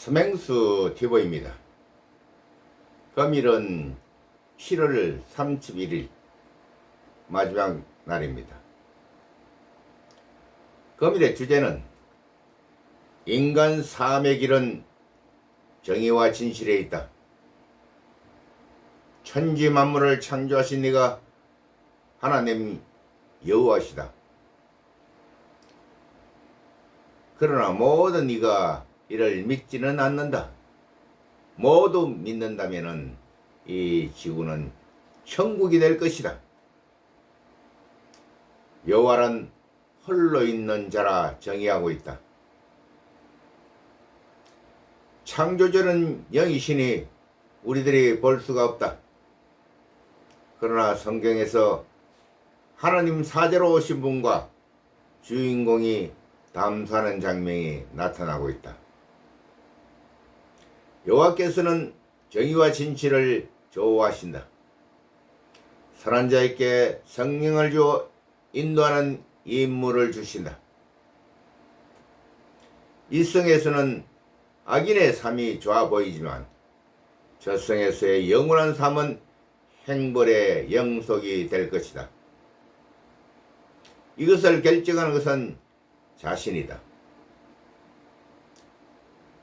스맹수 TV입니다. 금일은 7월 31일 마지막 날입니다. 금일의 주제는 인간 삶의 길은 정의와 진실에 있다. 천지 만물을 창조하신 네가 하나님 여호와시다. 그러나 모든 네가 이를 믿지는 않는다. 모두 믿는다면은 이 지구는 천국이 될 것이다. 여호와는 홀로 있는 자라 정의하고 있다. 창조주는 영이시니 우리들이 볼 수가 없다. 그러나 성경에서 하나님 사제로 오신 분과 주인공이 담수하는 장면이 나타나고 있다. 여호와께서는 정의와 진실을 좋아하신다. 선한 자에게 성령을 주어 인도하는 인물을 주신다. 이 성에서는 악인의 삶이 좋아 보이지만 저 성에서의 영원한 삶은 행벌의 영속이 될 것이다. 이것을 결정하는 것은 자신이다.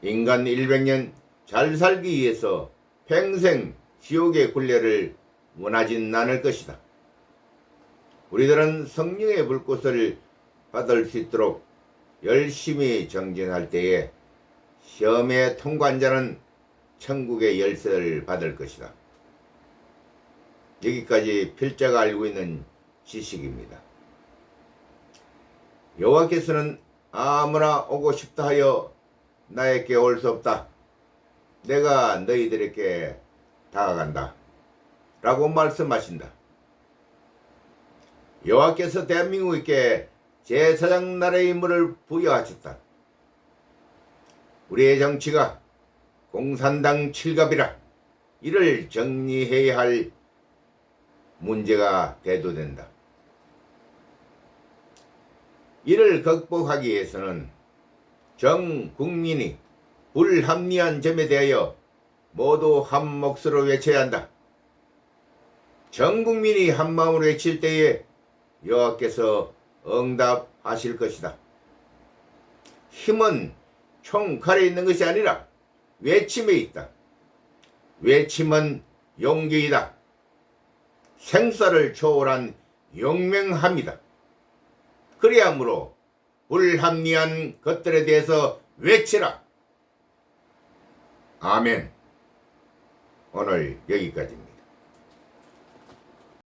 인간 100년 잘 살기 위해서 평생 지옥의 굴레를 원하진 않을 것이다. 우리들은 성령의 불꽃을 받을 수 있도록 열심히 정진할 때에 시험에 통과한 자는 천국의 열쇠를 받을 것이다. 여기까지 필자가 알고 있는 지식입니다. 여호와께서는 아무나 오고 싶다 하여 나에게 올 수 없다. 내가 너희들에게 다가간다. 라고 말씀하신다. 여호와께서 대한민국에게 제사장 나라의 임무를 부여하셨다. 우리의 정치가 공산당 칠갑이라 이를 정리해야 할 문제가 대두된다. 이를 극복하기 위해서는 전 국민이 불합리한 점에 대하여 모두 한 몫으로 외쳐야 한다. 전 국민이 한 마음으로 외칠 때에 여호와께서 응답하실 것이다. 힘은 총칼에 있는 것이 아니라 외침에 있다. 외침은 용기이다. 생사를 초월한 용맹함이다. 그리하므로 불합리한 것들에 대해서 외치라. 아멘. 오늘 여기까지입니다.